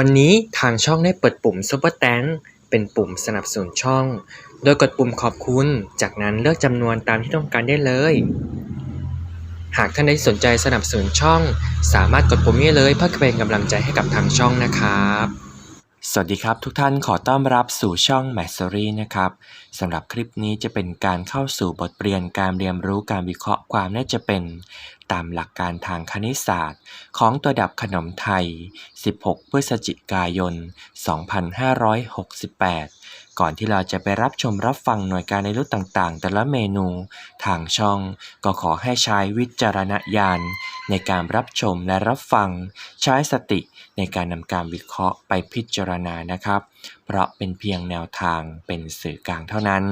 วันนี้ทางช่องได้เปิดปุ่ม Super Thanks เป็นปุ่มสนับสนุนช่อง โดยกดปุ่มขอบคุณ จากนั้นเลือกจำนวนตามที่ต้องการได้เลย หากท่านใดสนใจสนับสนุนช่อง สามารถกดปุ่มนี้เลยเพื่อเป็นกำลังใจให้กับทางช่องนะครับ สวัสดีครับทุกท่านขอต้อนรับสู่ช่อง m a s o r y นะครับสำหรับคลิปนี้จะเป็นการเข้าสู่บทเรียนการเรียนรู้การวิเคราะห์ความน่าจะเป็น ตามหลักการทางคณิตศาสตร์ ของตัวดับขนมไทย 16 พฤศจิกายน 2568 ก่อนที่เราจะไปรับชมรับฟังหน่วยการในรุ่นต่างๆ แต่ละเมนู ทางช่องก็ขอให้ใช้วิจารณญาณในการรับชมและรับฟัง ใช้สติในการนำการวิเคราะห์ไปพิจารณานะครับ เพราะเป็นเพียงแนวทางเป็นสื่อกลางเท่านั้น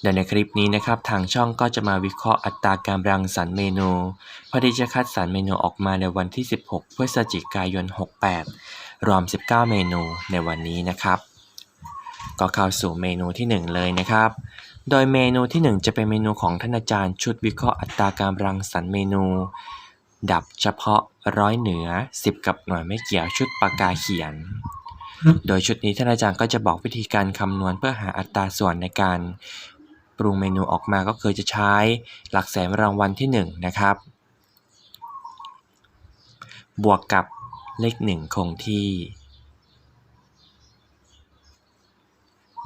โดยในคลิปนี้นะครับทางช่องก็จะมาวิเคราะห์อัตราการรังสรรค์เมนูเพื่อที่จะคัดสรรเมนูออกมาในวันที่ 16 พฤศจิกายน 68 รวม 19 เมนูในวันนี้นะครับ ก็เข้าสู่เมนูที่ 1 เลยนะครับ โดยเมนูที่ 1 จะเป็นเมนูของท่านอาจารย์ชุดวิเคราะห์อัตราการรังสรรค์เมนู ดับเฉพาะร้อยเหนือ 10 กับหน่วยไม่เกี่ยวชุดปากกาเขียน โดยชุดนี้ท่านอาจารย์ก็จะบอกวิธีการคำนวณเพื่อหาอัตราส่วนในการปรุงเมนูออกมาก็คือจะใช้หลักแสนรางวัลที่ 1 นะครับ บวกกับเลข 1 คงที่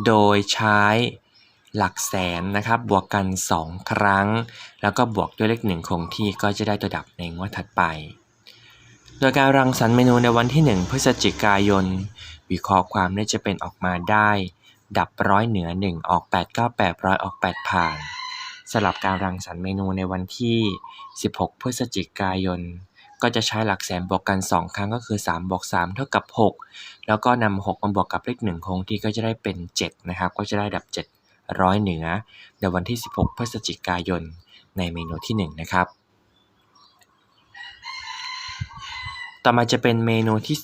โดยใช้หลักแสนนะครับบวกกัน 2 ครั้ง แล้วก็บวกด้วยเลข1คงที่ก็จะได้ตัวดับในงวดถัดไป โดยการรังสรรค์เมนูในวันที่ 1 พฤศจิกายน วิเคราะห์ความได้จะเป็นออกมาได้ ดับร้อยเหนือ 1 ออก 8 9 8ร้อยออก 8 ผ่านสลับการรังสรรค์เมนูในวันที่ 16 พฤศจิกายน ก็จะใช้หลักแสนบวกกัน 2 ครั้งก็คือ 3 บวก 3 เท่ากับ 6 แล้วก็นำ6มาบวกกับเลข1คงที่ก็จะได้เป็น 7 นะครับ ก็จะได้ดับ 7 ร้อยเหนือ ในวันที่ 16 พฤศจิกายน ในเมนูที่ 1 นะครับ ต่อมาจะเป็นเมนูที่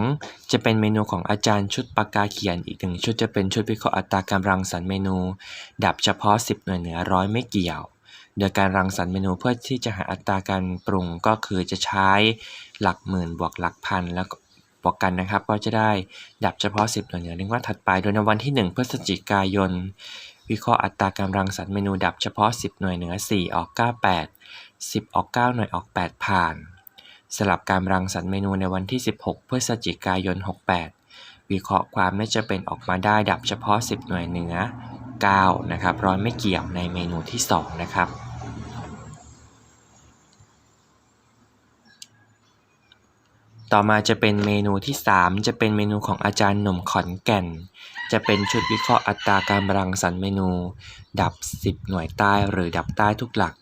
2 จะเป็นเมนูของอาจารย์ชุดปากกาเขียนอีกหนึ่งชุดจะเป็นชุดวิเคราะห์อัตราการรังสรรค์เมนู ดับเฉพาะ 10 หน่วยเหนือร้อยไม่เกี่ยว โดยการรังสรรค์เมนูเพื่อที่จะหาอัตราการปรุงก็คือจะใช้หลักหมื่นบวกหลักพันแล้วก็บวกกันนะครับ ก็จะได้ดับเฉพาะ 10 หน่วยเหนือในว่าถัดไป โดยในวันที่ 1 พฤศจิกายน วิเคราะห์อัตราการรังสรรค์เมนูดับเฉพาะ 10 หน่วยเหนือ 4 ออก 98 10 ออก 9 หน่วยออก 8 ผ่าน สลับการรังสรรค์เมนูในวันที่ 16 พฤศจิกายน 68 วิเคราะห์ความไม่จะเป็นออกมาได้ดับเฉพาะ 10 หน่วยเหนือ 9 นะครับร้อยไม่เกี่ยวในเมนูที่ 2 นะครับ ต่อมาจะเป็นเมนูที่ 3 จะเป็นเมนูของอาจารย์หนุ่มขอนแก่น จะเป็นชุดวิเคราะห์อัตราการรังสรรค์เมนู ดับ 10 หน่วยใต้หรือดับใต้ทุกหลัก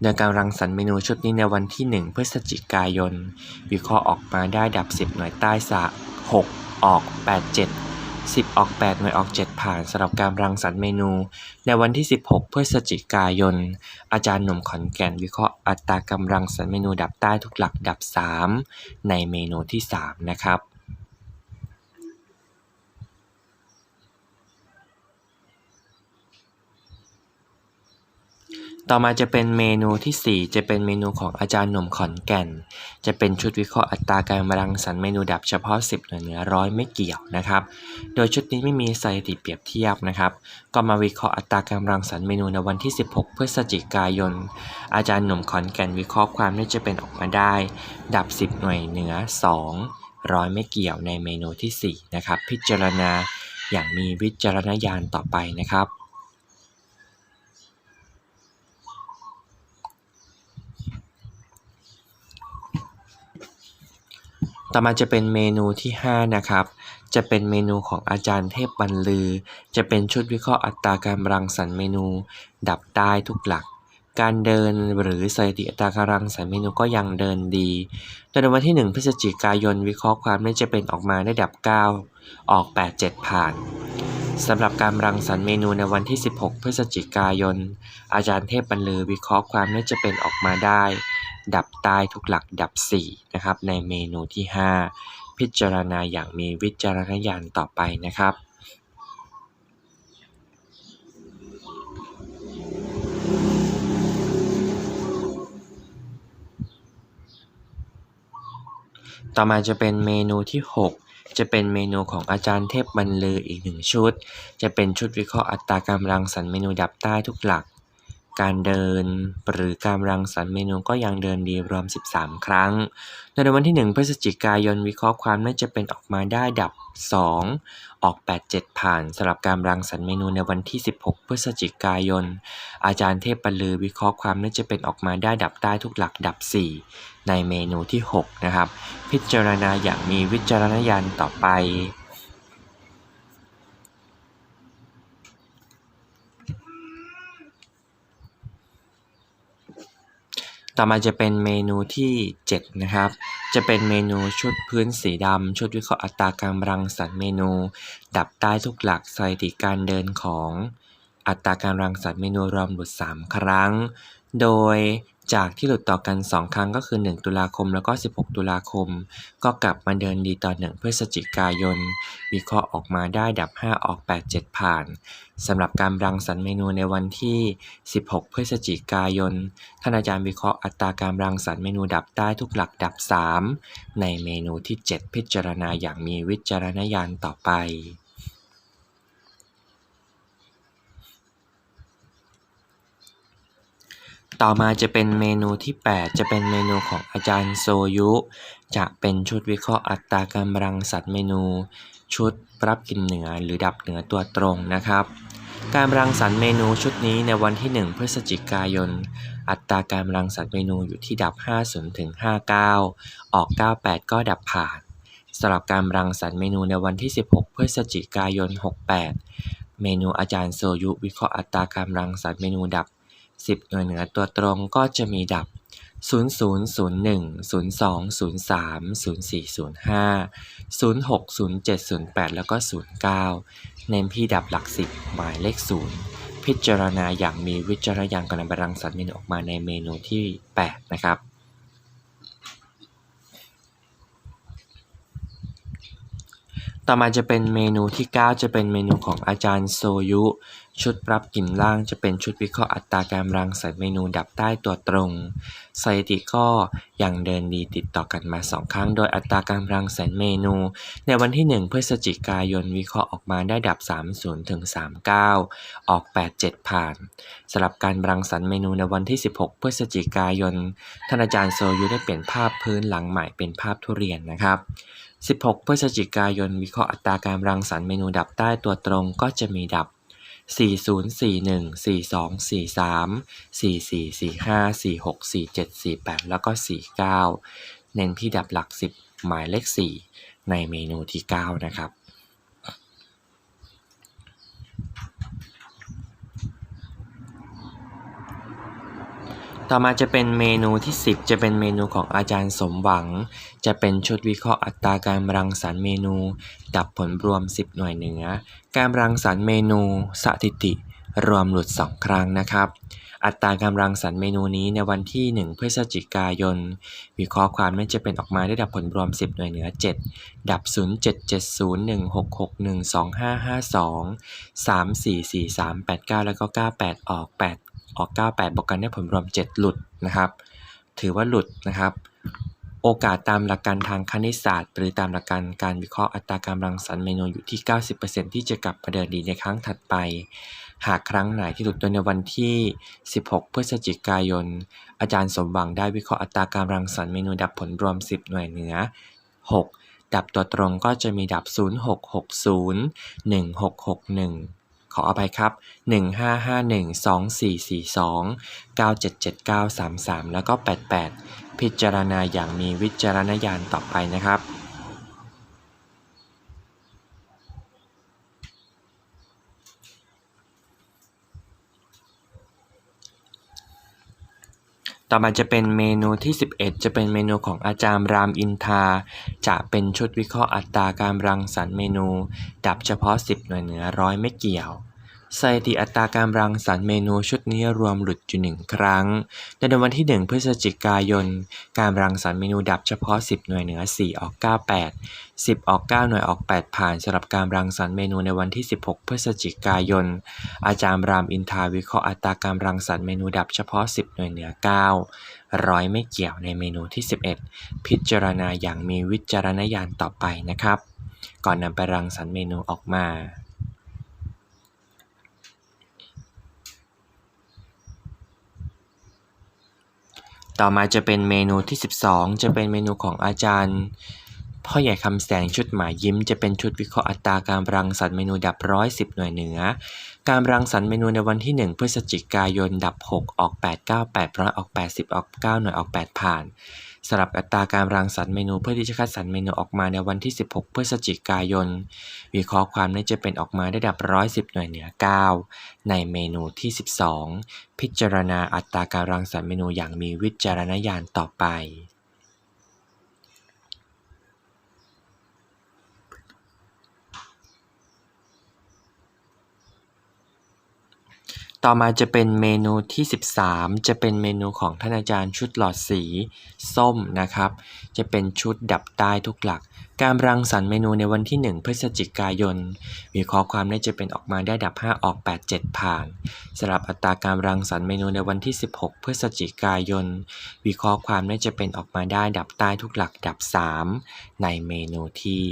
โดยการรังสรรค์เมนูชุดนี้ในวันที่ 1 พฤศจิกายน วิเคราะห์ออกมาได้ดับ 10 หน่วยใต้สะ6ออก 8 7 10 ออก 8 หน่วยออก 7 ผ่านสำหรับการรังสรรค์เมนู ในวันที่ 16 พฤศจิกายน อาจารย์หนุ่มขอนแก่นวิเคราะห์อัตรากำลังสรรค์เมนูดับใต้ทุกหลักดับ 3 ในเมนูที่ 3 นะครับ ต่อมาจะเป็นเมนูทีสี่ 4 จะเป็นเมนูของอาจารย์หนุ่มขอนแก่น จะเป็นชุดวิเคราะห์อัตราการรังสรรค์เมนูดับเฉพาะ 10 หน่วยเหนือร้อยไม่เกี่ยวนะครับ โดยชุดนี้ไม่มีสถิติเปรียบเทียบนะครับ ก็มาวิเคราะห์อัตราการรังสรรค์เมนูในวันที่ 16 พฤศจิกายน อาจารย์หนุ่มขอนแก่นวิเคราะห์ความที่จะเป็นออกมาได้ ดับ 10 หน่วยเหนือ 2 ร้อยไม่เกี่ยวในเมนูทีสี่4 นะครับ พิจารณาอย่างมีวิจารณญาณต่อไปนะครับ ต่อมาจะเป็นเมนูที่ 5 นะครับ จะเป็นเมนูของอาจารย์เทพบรรลือ จะเป็นชุดวิเคราะห์อัตราการรังสรรค์เมนู ดับได้ทุกหลัก การเดินหรือสถิติอัตราการรังสรรค์เมนูก็ยังเดินดีโดยในวันที่ 1 พฤศจิกายนวิเคราะห์ความน่าจะเป็นออกมาได้ดับ 9 ออก 8 7 ผ่านสำหรับการรังสรรค์เมนูในวันที่ 16 พฤศจิกายน อาจารย์เทพบรรลือวิเคราะห์ความน่าจะเป็นออกมาได้ ดับใต้ทุกหลักดับ4นะครับในเมนูที่ 5 พิจารณาอย่างมีวิจารณญาณต่อไปนะครับต่อมาจะเป็นเมนูที่ 6 จะเป็นเมนูของอาจารย์เทพบรรลืออีกหนึ่งชุด จะเป็นชุดวิเคราะห์อัตรากำลังสรรเมนูดับใต้ทุกหลัก การเดินหรือการรังสรรค์เมนูก็ยังเดินดีรวม 13 ครั้ง ในวันที่ 1 พฤศจิกายนวิเคราะห์ความน่าจะเป็นออกมาได้ดับ 2 ออก 8 7 ผ่านสำหรับการรังสรรค์เมนูในวันที่ 16 พฤศจิกายน อาจารย์เทพบรรลือวิเคราะห์ความน่าจะเป็นออกมาได้ดับใต้ทุกหลักดับ 4 ในเมนูที่ 6 นะครับ พิจารณาอย่างมีวิจารณญาณต่อไป ต่อมาจะเป็นเมนูที่ 7 นะครับ จะเป็นเมนูชุดพื้นสีดำ ชุดวิเคราะห์อัตราการรังสรรค์เมนู ดับใต้ทุกหลักสถิติการเดินของอัตราการรังสรรค์เมนูรวมหลุด 3 ครั้ง โดย จากที่หลุดต่อกัน 2 ครั้งก็คือ 1 ตุลาคมแล้วก็ 16 ตุลาคม ก็กลับมาเดินดีต่อ 1 พฤศจิกายน วิเคราะห์ออกมาได้ดับ 5 ออก 8 7 ผ่านสำหรับการรังสรรค์เมนูในวันที่ 16 พฤศจิกายน ท่านอาจารย์วิเคราะห์อัตราการรังสรรค์เมนูดับใต้ทุกหลักดับ 3 ในเมนูที่ 7 พิจารณาอย่างมีวิจารณญาณต่อไป ต่อมาจะเป็นเมนูที่ 8 จะเป็นเมนูของอาจารย์โซยุ จะเป็นชุดวิเคราะห์อัตราการรังสรรค์เมนู ชุดรับกินเหนือหรือดับเหนือตัวตรงนะครับ การรังสรรค์เมนูชุดนี้ในวันที่ 1 พฤศจิกายน อัตราการรังสรรค์เมนูอยู่ที่ดับ 50ถึง59 ออก 98 ก็ดับผ่านสำหรับการรังสรรค์เมนูในวันที่ 16 พฤศจิกายน 68 เมนูอาจารย์โซยุ วิเคราะห์อัตราการรังสรรค์เมนูดับ 10 หน่วยเหนือตัวตรงก็จะมีดับ 0001 02 03 0405 06 07 08 แล้วก็ 09 เน้นพี่ดับหลัก 10 หมายเลข 0 พิจารณาอย่างมีวิจารณญาณก่อนนำไปรังสรรค์เมนูออกมาในเมนูที่ 8 นะครับต่อมาจะเป็นเมนูที่ 9 จะเป็นเมนูของอาจารย์โซยุ ชุดปรับกลิ่นล่างจะเป็นชุดวิเคราะห์อัตราการรังสรรค์เมนูดับใต้ตัวตรง สถิติก็ยังเดินดีติดต่อกันมา 2 ครั้ง โดยอัตราการรังสรรค์เมนู ในวันที่ 1 พฤศจิกายนวิเคราะห์ออกมาได้ดับ 30ถึง39 ออก 8 7 ผ่านสำหรับการรังสรรค์เมนูในวันที่ 16 พฤศจิกายนท่านอาจารย์โซยุได้เปลี่ยนภาพพื้นหลังใหม่เป็นภาพทุเรียนนะครับ16 พฤศจิกายนวิเคราะห์อัตราการรังสรรค์เมนูดับใต้ตัวตรงก็จะมีดับ 4041 4243 4445 46 47 48แล้วก็49เน้นที่ดับหลัก10หมายเลข4ในเมนูที่9นะครับ ต่อมาจะเป็นเมนูที่ 10 จะเป็นเมนูของอาจารย์สมหวัง จะเป็นชุดวิเคราะห์อัตราการรังสรรค์เมนู ดับผลรวม 10 หน่วยเหนือ การรังสรรค์เมนูสถิติ รวมหลุด 2 ครั้งนะครับ อัตราการรังสรรค์เมนูนี้ในวันที่ 1 พฤศจิกายน วิเคราะห์ความไม่จะเป็นออกมาได้ดับผลรวม 10 หน่วยเหนือ 7 ดับ 077016612552 344389 แล้วก็ 98 ออก 8 ออก 98บอกกันได้ผลรวม 7 หลุดนะครับ ถือว่าหลุดนะครับ โอกาสตามหลักการทางคณิตศาสตร์ หรือตามหลักการการวิเคราะห์อัตราการรังสรรค์เมนูอยู่ที่ 90%ที่จะกลับมาเดินดีในครั้งถัดไป หากครั้งไหนที่หลุดโดยในวันที่ 16 พฤศจิกายน อาจารย์สมหวังได้วิเคราะห์อัตราการรังสรรค์เมนูดับผลรวม 10 หน่วยเหนือ 6 ดับตัวตรงก็จะมีดับ 0660 1661 ขออภัยครับ 1551 2442 9779 33 แล้วก็ 88 พิจารณาอย่างมีวิจารณญาณต่อไปนะครับ ต่อมาจะเป็นเมนูที่ 11 จะเป็นเมนูของอาจารย์รามอินทา จะเป็นชุดวิเคราะห์อัตราการรังสรรค์เมนู ดับเฉพาะ 10 หน่วยเหนือร้อยไม่เกี่ยว สถิติอัตราการรังสรรค์เมนูชุดนี้รวมหลุดอยู่หนึ่งครั้ง ในวันที่ 1 พฤศจิกายน การรังสรรค์เมนูดับเฉพาะ 10 หน่วยเหนือ 4 ออก 98 10 ออก 9 หน่วยออก 8 ผ่านสำหรับการรังสรรค์เมนูในวันที่ 16 พฤศจิกายน อาจารย์รามอินทาวิเคราะห์อัตราการรังสรรค์เมนูดับเฉพาะ 10 หน่วยเหนือ 9 ร้อยไม่เกี่ยวในเมนูที่ 11 พิจารณาอย่างมีวิจารณญาณต่อไปนะครับ ก่อนนำไปรังสรรค์เมนูออกมา ต่อมาจะเป็นเมนูที่ 12 จะเป็นเมนูของอาจารย์พ่อใหญ่คำแสงชุดหมายยิ้มจะเป็นชุดวิเคราะห์อัตราการรังสรรค์เมนูดับร้อยสิบหน่วยเหนือ การรังสรรค์เมนูในวันที่ 1 พฤศจิกายนดับ 6 ออก 8 9 8ร้อยออก 80 ออก 9 หน่วยออก 8 ผ่าน สำหรับอัตราการรังสรรค์เมนูเพื่อที่จะคัดสรรเมนูออกมาในวันที่ 16 พฤศจิกายน วิเคราะห์ความนี้จะเป็นออกมาได้ดับร้อยสิบหน่วยเหนือ 9 ในเมนูที่ 12 พิจารณาอัตราการรังสรรค์เมนูอย่างมีวิจารณญาณต่อไป ต่อมาจะเป็นเมนูที่ 13 จะเป็นเมนูของท่านอาจารย์ชุดหลอดสีส้มนะครับ จะเป็นชุดดับใต้ทุกหลัก การรังสรรค์เมนูในวันที่ 1 พฤศจิกายน วิเคราะห์ความได้จะเป็นออกมาได้ดับ 5 ออก 8 7 ผ่านสำหรับอัตราการรังสรรค์เมนูในวันที่ 16 พฤศจิกายน วิเคราะห์ความได้จะเป็นออกมาได้ดับใต้ทุกหลักดับ 3 ในเมนูที่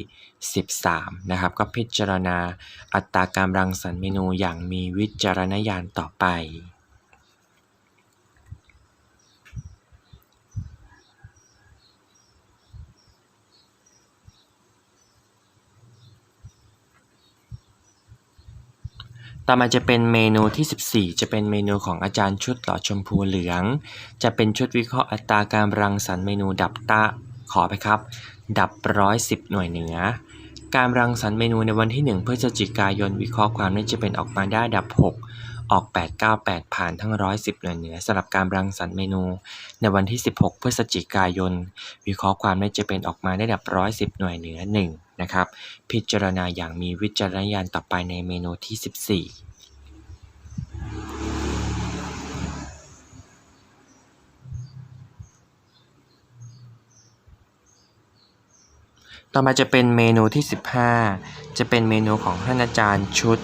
13 นะครับ ก็พิจารณาอัตราการรังสรรค์เมนูอย่างมีวิจารณญาณต่อไป ต่อมาจะเป็นเมนูที่ 14 จะเป็นเมนูของอาจารย์ชุดหลอดชมพูเหลือง จะเป็นชุดวิเคราะห์อัตราการรังสรรค์เมนูดับตะขอไปครับ ดับร้อยสิบหน่วยเหนือ การรังสรรค์เมนูในวันที่ 1 พฤศจิกายนวิเคราะห์ความนี้จะเป็นออกมาได้ดับ 6 ออก 8 9 8 ผ่านทั้ง 110 หน่วยเหนือสำหรับการรังสรรค์เมนู ในวันที่ 16 พฤศจิกายน วิเคราะห์ความนี้จะเป็นออกมาได้ดับ 110 หน่วยเหนือ 1 นะครับ พิจารณาอย่างมีวิจารณญาณต่อไปในเมนูที่ 14ต่อมาจะเป็นเมนูที่ 15 จะเป็นเมนูของท่านอาจารย์ชุด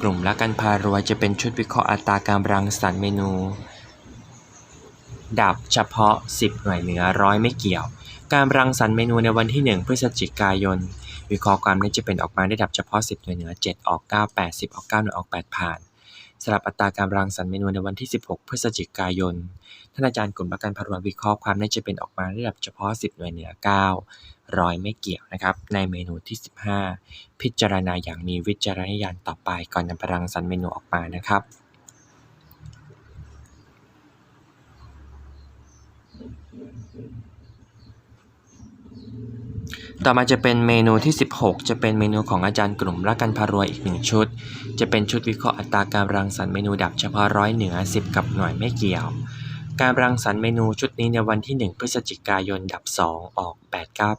กลุ่มละกันพารวยจะเป็นชุดวิเคราะห์อัตราการรังสรรค์เมนู ดับเฉพาะ 10 หน่วยเหนือร้อยไม่เกี่ยว การรังสรรค์เมนูในวันที่ 1 พฤศจิกายน วิเคราะห์ความนี้จะเป็นออกมาได้ดับเฉพาะ 10 หน่วยเหนือ 7 ออก 9 8 10 ออก 9 หน่วยออก 8 ผ่านสำหรับอัตราการรังสรรค์เมนูในวันที่ 16 พฤศจิกายน ท่านอาจารย์กลุ่มประกันพารวยวิเคราะห์ความนี้จะเป็นออกมาได้ดับเฉพาะ 10 หน่วยเหนือ 9 ร้อยไม่เกี่ยวนะครับ ในเมนูที่ 15 พิจารณาอย่างมีวิจารณญาณต่อไปก่อนนำไปรังสรรค์เมนูออกมานะครับ ต่อมาจะเป็นเมนูที่ 16 จะเป็นเมนูของอาจารย์กลุ่มรักกันพารวยอีกหนึ่งชุด จะเป็นชุดวิเคราะห์อัตราการรังสรรค์เมนูดับเฉพาะร้อยเหนือ 10 กับหน่วยไม่เกี่ยว การรังสรรค์เมนูชุดนี้ในวันที่ 1 พฤศจิกายนดับ 2 ออก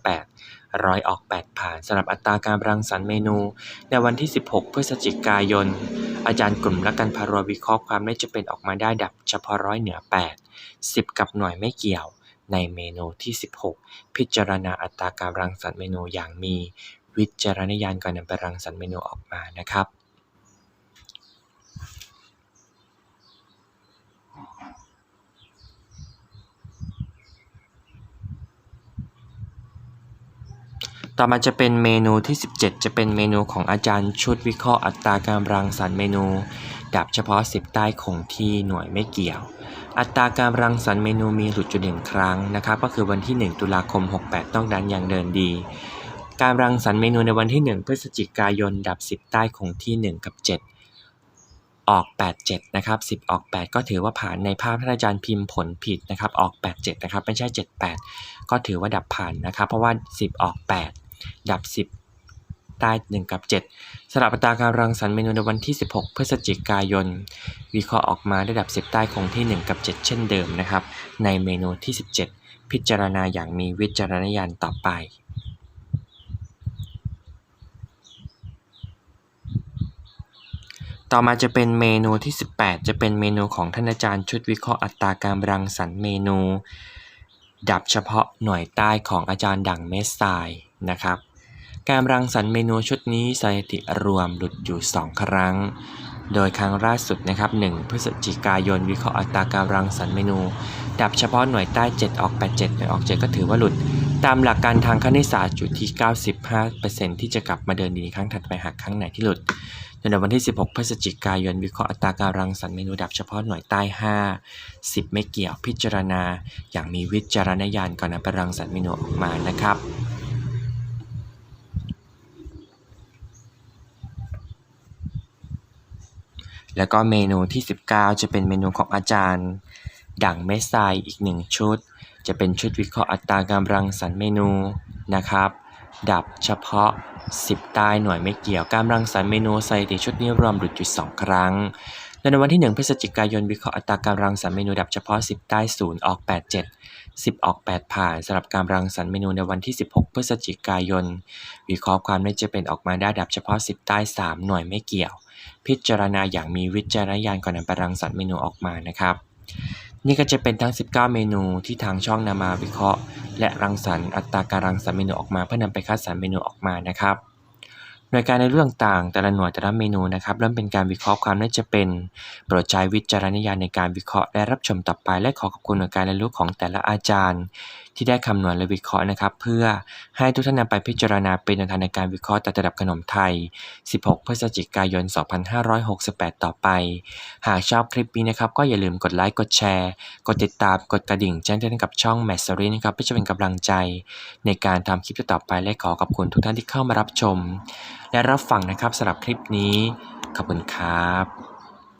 898ร้อยออก 8 ผ่านสำหรับอัตราการรังสรรค์เมนู ในวันที่ 16 พฤศจิกายน อาจารย์กลุ่มรักกันพารวยวิเคราะห์ความได้จะเป็นออกมาได้ดับเฉพาะร้อยเหนือ 8 10 กับหน่วยไม่เกี่ยว ในเมนูที่ 16 พิจารณาอัตราการรังสรรค์เมนูอย่างมีวิจารณญาณก่อนนำไปรังสรรค์เมนูออกมานะครับต่อมาจะเป็นเมนูที่ 17 จะเป็นเมนูของอาจารย์ชุดวิเคราะห์อัตราการรังสรรค์เมนู ดับเฉพาะ 10 ใต้คงที่หน่วยไม่เกี่ยว อัตราการรังสรรค์เมนูมีหลุดจุดหนึ่งครั้งนะครับก็คือวันที่ 1 ตุลาคม 68 ต้องดันยังเดินดี การรังสรรค์เมนูในวันที่ 1 พฤศจิกายนดับ 10 ใต้คงที่ 1 กับ 7 ออก 87 นะครับ 10 ออก 8 ก็ถือว่าผ่านในภาพท่านอาจารย์พิมพ์ผลผิดนะครับออก 87 นะครับไม่ใช่ 78 ก็ถือว่าดับผ่านนะครับเพราะว่า 10 ออก 8 ดับ 10 ใต้ 1 กับ 7สำหรับอัตาการรังสรรค์เมนูในวันที่ 16 พฤศจิกายน วิเคราะห์ออกมาได้ดับ 10 ใต้คงที่ 1 กับ 7 เช่นเดิมนะครับ ในเมนูที่ 17 พิจารณาอย่างมีวิจารณญาณต่อไปต่อมาจะเป็นเมนูที่ 18 จะเป็นเมนูของท่านอาจารย์ชุดวิเคราะห์อัตราการรังสรรค์เมนู ดับเฉพาะหน่วยใต้ของอาจารย์ดังเมสไซนะครับ การรังสรรค์เมนูชุดนี้สถิติรวมหลุดอยู่ 2 ครั้ง โดยครั้งล่าสุดนะครับ 1 พฤศจิกายนวิเคราะห์อัตราการรังสรรค์เมนู ดับเฉพาะหน่วยใต้ 7 ออก 87 หน่วยออก 7 ก็ถือว่าหลุด ตามหลักการทางคณิตศาสตร์อยู่ที่ 95%ที่จะกลับมาเดินดีครั้งถัดไปหากครั้งไหนที่หลุดในวันที่ 16 พฤศจิกายน วิเคราะห์อัตราการรังสรรค์เมนูดับเฉพาะหน่วยใต้ 5 10 ไม่เกี่ยวพิจารณา อย่างมีวิจารณญาณก่อนนำไปรังสรรค์เมนูออกมานะครับ แล้วก็เมนูที่ 19 จะเป็นเมนูของอาจารย์ ดั่งเมสไซอีกหนึ่งชุด จะเป็นชุดวิเคราะห์อัตราการรังสรรค์เมนูนะครับ ดับเฉพาะ 10 ใต้หน่วยไม่เกี่ยวการรังสรรค์เมนูสถิติชุดนี้รวมหลุดอยู่2ครั้ง และในวันที่ 1 พฤศจิกายนวิเคราะห์อัตราการรังสรรค์เมนูดับเฉพาะ 10 ใต้0ออก 87 10 ออก 8 ผ่านสำหรับการรังสรรค์เมนูในวันที่ 16 พฤศจิกายน วิเคราะห์ความได้จะเป็นออกมาได้ดับเฉพาะ 10 ใต้ 3 หน่วยไม่เกี่ยว พิจารณาอย่างมีวิจารณญาณก่อนนำไปรังสรรค์เมนูออกมานะครับ นี่ก็จะเป็นทั้ง 19 เมนูที่ทางช่องนำมาวิเคราะห์ และรังสรรค์อัตราการรังสรรค์เมนูออกมาเพื่อนำไปคัดสรรเมนูออกมานะครับ หน่วยการในเรื่องต่างแต่ละหน่วยแต่ละเมนูนะครับเริ่มเป็นการวิเคราะห์ความน่าจะเป็น โปรดใช้วิจารณญาณในการวิเคราะห์และรับชมต่อไป และขอขอบคุณหน่วยการเรียนรู้ของแต่ละอาจารย์ ที่ได้คำนวณและวิเคราะห์นะครับ เพื่อให้ทุกท่านนำไปพิจารณาเป็นแนวทางในการวิเคราะห์แต่ระดับขนมไทย 16 พฤศจิกายน 2568 ต่อไป หากชอบคลิปนี้นะครับ ก็อย่าลืมกดไลค์กดแชร์ กดติดตามกดกระดิ่งแจ้งเตือนกับช่องแมสซอรี่นะครับเพื่อจะเป็นกำลังใจ ในการทำคลิปต่อไปและขอขอบคุณทุกท่านที่เข้ามารับชม และรับฟังนะครับสำหรับคลิปนี้ขอบคุณครับ